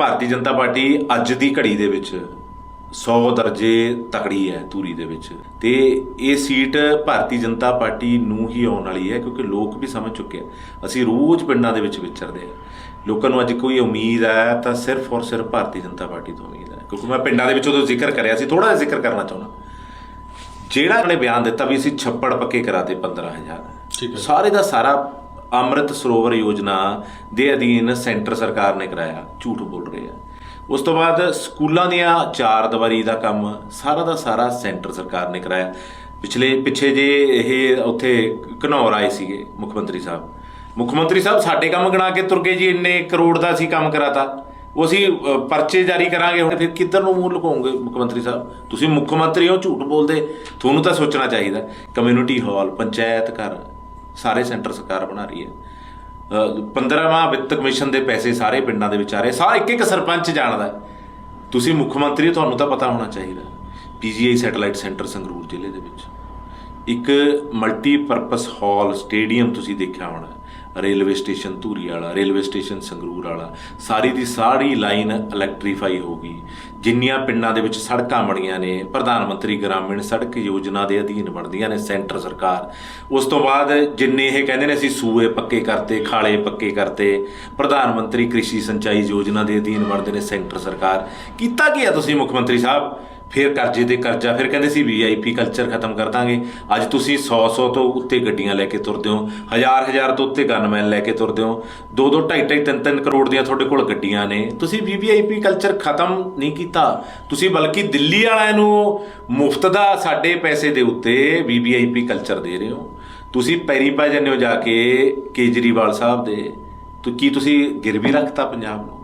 Bharatiya Janata party ਅੱਜ ਦੀ ਘੜੀ ਦੇ ਵਿੱਚ 100 ਦਰਜੇ ਤਕੜੀ ਹੈ ਧੂਰੀ ਦੇ ਵਿੱਚ। ਤੇ ਇਹ ਸੀਟ ਭਾਰਤੀ ਜਨਤਾ ਪਾਰਟੀ ਨੂੰ ਹੀ ਆਉਣ ਵਾਲੀ ਹੈ ਕਿਉਂਕਿ ਲੋਕ ਵੀ ਸਮਝ ਚੁੱਕੇ ਆ। ਅਸੀਂ ਰੋਜ਼ ਪਿੰਡਾਂ ਦੇ ਵਿੱਚ ਵਿਚਰਦੇ ਆ। ਲੋਕਾਂ ਨੂੰ ਅੱਜ ਕੋਈ ਉਮੀਦ ਹੈ ਤਾਂ ਸਿਰਫ ਔਰ ਸਿਰਫ ਭਾਰਤੀ ਜਨਤਾ ਪਾਰਟੀ ਤੋਂ ਉਮੀਦ ਹੈ। ਕਿਉਂਕਿ ਮੈਂ ਪਿੰਡਾਂ ਦੇ ਵਿੱਚ ਉਦੋਂ ਜ਼ਿਕਰ ਕਰਿਆ ਸੀ ਥੋੜਾ ਜਿਹਾ ਜ਼ਿਕਰ ਕਰਨਾ ਚਾਹੁੰਦਾ। ਜਿਹੜਾ ਉਹਨੇ ਬਿਆਨ ਦਿੱਤਾ ਵੀ ਅਸੀਂ ਛੱਪੜ ਪੱਕੇ ਕਰਾਤੇ 15000 ਠੀਕ ਹੈ। ਸਾਰੇ ਦਾ ਸਾਰਾ ਅੰਮ੍ਰਿਤ ਸਰੋਵਰ ਯੋਜਨਾ ਦੇ ਅਧੀਨ ਸੈਂਟਰ ਸਰਕਾਰ ਨੇ ਕਰਾਇਆ, ਝੂਠ ਬੋਲ ਰਹੇ ਆ। ਉਸ ਤੋਂ ਬਾਅਦ ਸਕੂਲਾਂ ਦੀਆਂ ਚਾਰ ਦੀਵਾਰੀ ਦਾ ਕੰਮ ਸਾਰਾ ਦਾ ਸਾਰਾ ਸੈਂਟਰ ਸਰਕਾਰ ਨੇ ਕਰਾਇਆ। ਪਿਛਲੇ, ਪਿੱਛੇ ਜੇ ਇਹ ਉੱਥੇ ਘਨੌਰ ਆਏ ਸੀਗੇ ਮੁੱਖ ਮੰਤਰੀ ਸਾਹਿਬ। ਮੁੱਖ ਮੰਤਰੀ ਸਾਹਿਬ, ਸਾਡੇ ਕੰਮ ਗਣਾ ਕੇ ਤੁਰ ਗਏ ਜੀ, ਇੰਨੇ ਕਰੋੜ ਦਾ ਅਸੀਂ ਕੰਮ ਕਰਾਤਾ। ਉਹ ਅਸੀਂ ਪਰਚੇ ਜਾਰੀ ਕਰਾਂਗੇ ਹੁਣ, ਫਿਰ ਕਿੱਧਰ ਨੂੰ ਮੂੰਹ ਲੁਕਾਉਂਗੇ ਮੁੱਖ ਮੰਤਰੀ ਸਾਹਿਬ? ਤੁਸੀਂ ਮੁੱਖ ਮੰਤਰੀ ਹੋ, ਝੂਠ ਬੋਲਦੇ। ਤੁਹਾਨੂੰ ਤਾਂ ਸੋਚਣਾ ਚਾਹੀਦਾ। ਕਮਿਊਨਿਟੀ ਹਾਲ, ਪੰਚਾਇਤ ਘਰ ਸਾਰੇ ਸੈਂਟਰ ਸਰਕਾਰ ਬਣਾ ਰਹੀ ਹੈ। 15ਵਾਂ ਵਿੱਤ ਕਮਿਸ਼ਨ ਦੇ ਪੈਸੇ ਸਾਰੇ ਪਿੰਡਾਂ ਦੇ ਵਿੱਚ ਆ ਰਹੇ। ਸਾਰਾ ਇੱਕ ਇੱਕ ਸਰਪੰਚ ਜਾਣਦਾ ਤੁਸੀਂ ਮੁੱਖ ਮੰਤਰੀ ਹੋ, ਤੁਹਾਨੂੰ ਤਾਂ ਪਤਾ ਹੋਣਾ ਚਾਹੀਦਾ। ਪੀਜੀਆਈ ਸੈਟੇਲਾਈਟ ਸੈਂਟਰ ਸੰਗਰੂਰ ਜ਼ਿਲ੍ਹੇ ਦੇ ਵਿੱਚ। ਇੱਕ ਮਲਟੀਪਰਪਸ ਹਾਲ ਸਟੇਡੀਅਮ ਤੁਸੀਂ ਦੇਖਿਆ ਹੋਣਾ। ਰੇਲਵੇ ਸਟੇਸ਼ਨ ਧੂਰੀ ਵਾਲਾ ਰੇਲਵੇ ਸਟੇਸ਼ਨ ਸੰਗਰੂਰ ਵਾਲਾ। ਸਾਰੀ ਦੀ ਸਾਰੀ ਲਾਈਨ ਇਲੈਕਟ੍ਰੀਫਾਈ ਹੋ ਗਈ। ਜਿੰਨੀਆਂ ਪਿੰਡਾਂ ਦੇ ਵਿੱਚ ਸੜਕਾਂ ਬਣੀਆਂ ਨੇ, ਪ੍ਰਧਾਨ ਮੰਤਰੀ ਗ੍ਰਾਮੀਣ ਸੜਕ ਯੋਜਨਾ ਦੇ ਅਧੀਨ ਬਣਦੀਆਂ ਨੇ ਸੈਂਟਰ ਸਰਕਾਰ। ਉਸ ਤੋਂ ਬਾਅਦ ਜਿੰਨੇ ਇਹ ਕਹਿੰਦੇ ਨੇ, ਅਸੀਂ ਸੂਏ ਪੱਕੇ ਕਰਤੇ, ਖਾਲੇ ਪੱਕੇ ਕਰਤੇ, ਪ੍ਰਧਾਨ ਮੰਤਰੀ ਕ੍ਰਿਸ਼ੀ ਸਿੰਚਾਈ ਯੋਜਨਾ ਦੇ ਅਧੀਨ ਬਣਦੇ ਨੇ ਸੈਂਟਰ ਸਰਕਾਰ। ਕੀਤਾ ਕੀ ਆ ਤੁਸੀਂ ਮੁੱਖ ਮੰਤਰੀ ਸਾਹਿਬ? ਫਿਰ ਕਰਜ਼ੇ ਤੇ ਕਰਜ਼ਾ, ਫਿਰ ਕਹਿੰਦੇ ਸੀ ਵੀਆਈਪੀ ਕਲਚਰ ਖਤਮ ਕਰ ਦਾਂਗੇ। ਅੱਜ ਤੁਸੀਂ 100 100 ਤੋਂ ਉੱਤੇ ਗੱਡੀਆਂ ਲੈ ਕੇ ਤੁਰਦੇ ਹੋ, ਹਜ਼ਾਰ ਹਜ਼ਾਰ ਤੋਂ ਉੱਤੇ ਗਨਮੈਨ ਲੈ ਕੇ ਤੁਰਦੇ ਹੋ 2 2 2.5 2.5 3 3 ਕਰੋੜ ਦੀਆਂ ਤੁਹਾਡੇ ਕੋਲ ਗੱਡੀਆਂ ਨੇ। ਤੁਸੀਂ ਵੀਆਈਪੀ ਕਲਚਰ ਖਤਮ ਨਹੀਂ ਕੀਤਾ। ਤੁਸੀਂ ਬਲਕਿ ਦਿੱਲੀ ਵਾਲਿਆਂ ਨੂੰ ਮੁਫਤ ਦਾ ਸਾਡੇ ਪੈਸੇ ਦੇ ਉੱਤੇ ਵੀਆਈਪੀ ਕਲਚਰ ਦੇ ਰਹੇ ਹੋ। ਤੁਸੀਂ ਪੈਰੀ ਪਾ ਜਾਂਦੇ ਹੋ ਜਾ ਕੇ ਕੇਜਰੀਵਾਲ ਸਾਹਿਬ ਦੇ। ਤੋ ਕੀ ਤੁਸੀਂ ਗਿਰਵੀ ਰੱਖਤਾ ਪੰਜਾਬ ਨੂੰ?